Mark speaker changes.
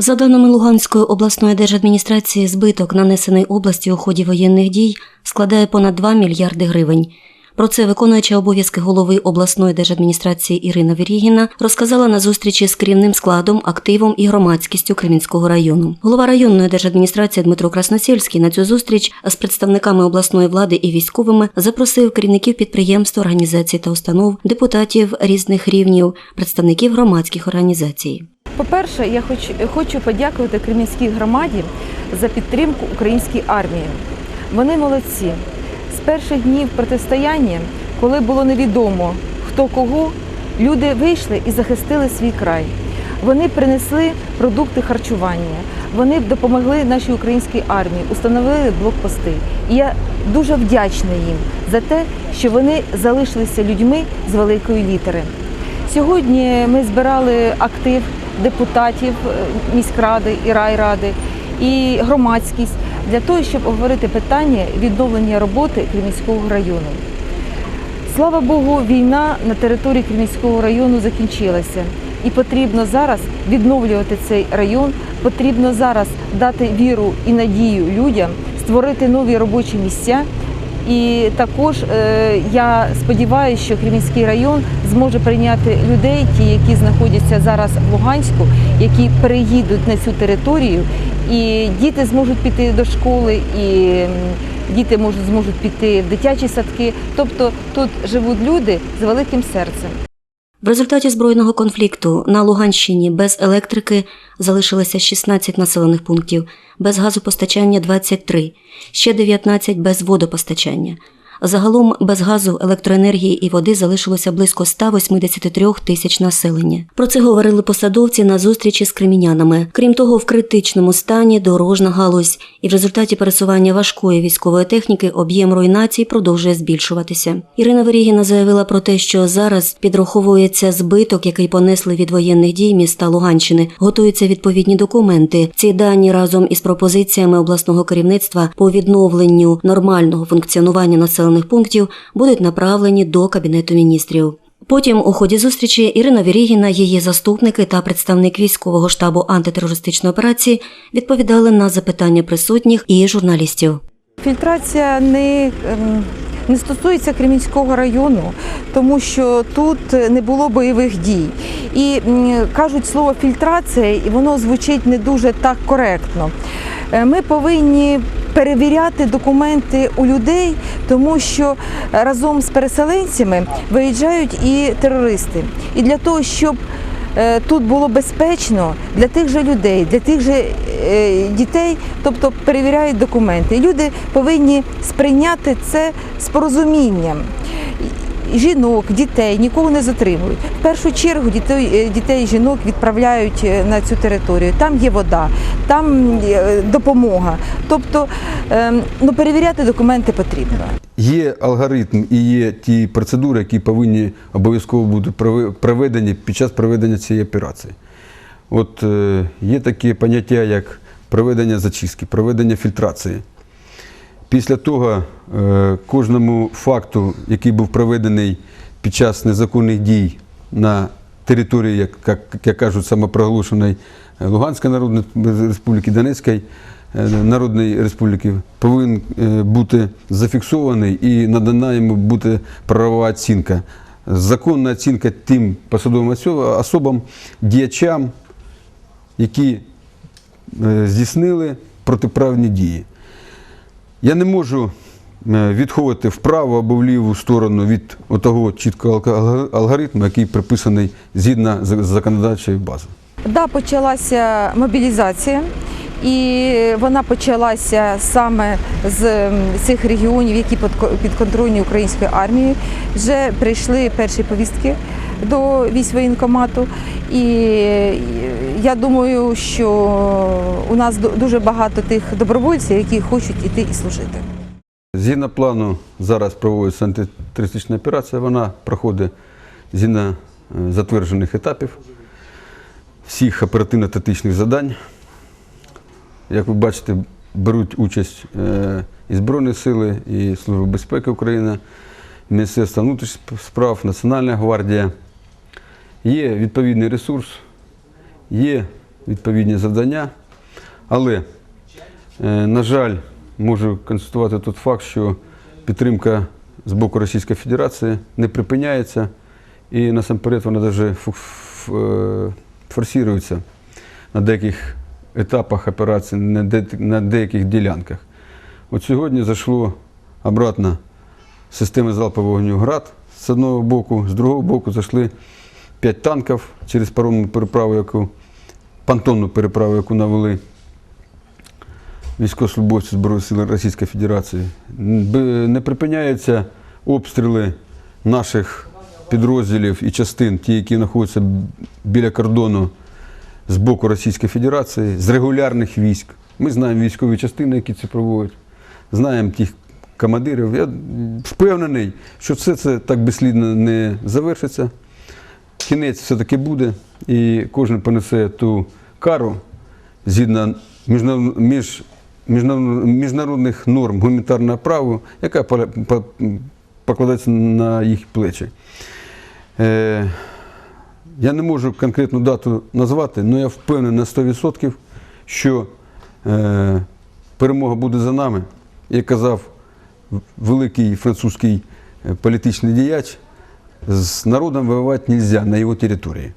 Speaker 1: За даними Луганської обласної держадміністрації, збиток, нанесений області у ході воєнних дій, складає понад 2 мільярди гривень. Про це виконуюча обов'язки голови обласної держадміністрації Ірина Вірігіна розказала на зустрічі з керівним складом, активом і громадськістю Кремінського району. Голова районної держадміністрації Дмитро Красносільський на цю зустріч з представниками обласної влади і військовими запросив керівників підприємств, організацій та установ, депутатів різних рівнів, представників громадських організацій.
Speaker 2: По-перше, я хоч, хочу подякувати Кремінській громаді за підтримку української армії. Вони молодці. З перших днів протистояння, коли було невідомо хто кого, люди вийшли і захистили свій край. Вони принесли продукти харчування, вони допомогли нашій українській армії, установили блокпости. І я дуже вдячна їм за те, що вони залишилися людьми з великої літери. Сьогодні ми збирали актив депутатів е, міськради і райради і громадськість для того, щоб обговорити питання відновлення роботи Кремінського району. Слава Богу, війна на території Кремінського району закінчилася. І потрібно зараз відновлювати цей район. Потрібно зараз дати віру і надію людям, створити нові робочі місця. І також е, я сподіваюся, що Кремінський район зможе прийняти людей, ті, які знаходяться зараз в Луганську, які переїдуть на цю територію, і діти зможуть піти до школи, і діти можуть зможуть піти в дитячі садки. Тобто тут живуть люди з великим серцем.
Speaker 1: В результаті збройного конфлікту на Луганщині без електрики залишилося 16 населених пунктів, без газопостачання 23, ще 19 без водопостачання. Загалом без газу, електроенергії і води залишилося близько 183 тисяч населення. Про це говорили посадовці на зустрічі з кремінянами. Крім того, в критичному стані дорожна галузь, і в результаті пересування важкої військової техніки об'єм руйнацій продовжує збільшуватися. Ірина Верігіна заявила про те, що зараз підраховується збиток, який понесли від воєнних дій міста Луганщини. Готуються відповідні документи. Ці дані разом із пропозиціями обласного керівництва по відновленню нормального функціонування населених пунктів будуть направлені до кабінету міністрів. Потім у ході зустрічі Ірина Вірігіна, її заступники та представник військового штабу антитерористичної операції відповідали на запитання присутніх і журналістів.
Speaker 2: Фільтрація не, ем, не стосується Кремінського району, тому що тут не було бойових дій. І кажуть слово фільтрація, і воно звучить не дуже так коректно. Е, Ми повинні перевіряти документи у людей, тому що разом з переселенцями виїжджають і терористи. І для того, щоб е, тут було безпечно для тих же людей, для тих же е, дітей, тобто перевіряють документи. Люди повинні сприйняти це з порозумінням. Жінок, дітей нікого не затримують. В першу чергу дітей, е, дітей жінок відправляють на цю територію. Там є вода, там е, допомога. Тобто ем, ну, перевіряти документи потрібно.
Speaker 3: Є алгоритм і є ті процедури, які повинні обов'язково бути проведені під час проведення цієї операції. От е, є такі поняття, як проведення зачистки, проведення фільтрації. Після того е, кожному факту, який був проведений під час незаконних дій на території, як, як, як кажуть, самопроголошеної Луганської Народної Республіки, Донецької е, Народної Республіки, повинен е, бути зафіксований і надана йому бути правова оцінка. Законна оцінка тим посадовим особам, діячам, які е, здійснили протиправні дії. Я не можу відходити вправо або в ліву сторону від того чіткого алгоритму, який приписаний згідно з законодавчою базою.
Speaker 2: Да, почалася мобілізація, і вона почалася саме з цих регіонів, які підко- підконтрольні української армії. Вже прийшли перші повістки до військвоєнкомату. І е, я думаю, що у нас ду- дуже багато тих добровольців, які хочуть іти і служити.
Speaker 3: Згідно плану, зараз проводиться антитерористична операція, вона проходить згідно е, затверджених етапів всіх оперативно-тактичних завдань. Як ви бачите, беруть участь е, і Збройні сили, і Служба безпеки України, Міністерство внутрішніх справ, Національна гвардія. Є відповідний ресурс, є відповідні завдання. Але, е, на жаль, можу констатувати той факт, що підтримка з боку Російської Федерації не припиняється, і насамперед вона навіть форсується на деяких етапах операції, на деяких ділянках. От сьогодні зайшло обратно системи залпового вогню ГРАД з одного боку, з другого боку зайшли п'ять танків через паромну переправу, яку понтонну переправу, яку навели військовослужбовці Збройних сил Російської Федерації. Не припиняються обстріли наших підрозділів і частин, ті, які знаходяться біля кордону з боку Російської Федерації, з регулярних військ. Ми знаємо військові частини, які це проводять, знаємо тих командирів. Я впевнений, що все це так безслідно не завершиться. Кінець все-таки буде, і кожен понесе ту кару згідно між, міжнародних норм гуманітарного права, яка по- по- покладається на їх плечі. Е, я не можу конкретну дату назвати, але я впевнений на 100%, що е, перемога буде за нами. Як казав великий французький е, політичний діяч, з народом воювати можна на його території.